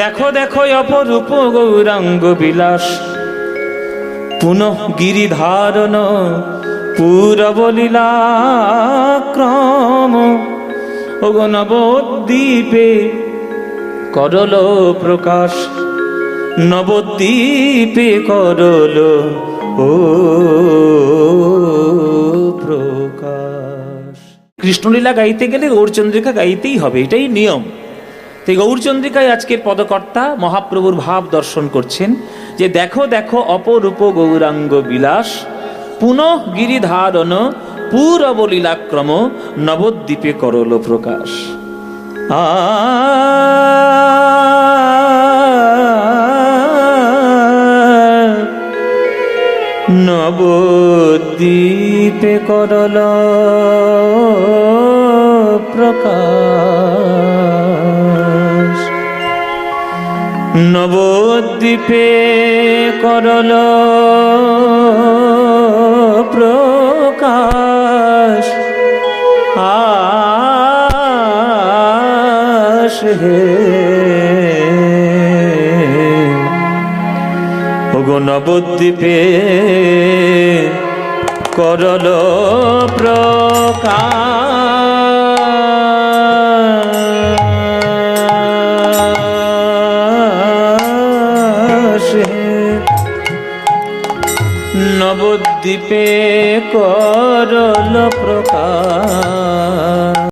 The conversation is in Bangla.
দেখো দেখো অপরূপ গৌরাঙ্গ বিলাস। পুনঃ গিরিধারণ পূরবলীলাক্রম ওগো নবদ্বীপে করল প্রকাশ। নবদ্বীপে করল, ও প্রকাশ। কৃষ্ণলীলা গাইতে গেলে গৌরচন্দ্রিকা গাইতেই হবে, এটাই নিয়ম। তাই গৌরচন্দ্রিকায় আজকের পদকর্তা মহাপ্রভুর ভাব দর্শন করছেন যে দেখো দেখো অপরূপ গৌরাঙ্গ বিলাস, পুনঃ গিরিধারণ, পুরবলীলাক্রম, নবদ্বীপে করল প্রকাশ। আ, নবদ্বীপে করল প্রকাশ। নবদ্বীপে করল প্রকাশ। আশ হে। ওগো নবদ্বীপে করল প্রকাশ। নবদ্বীপে করল প্রকাশ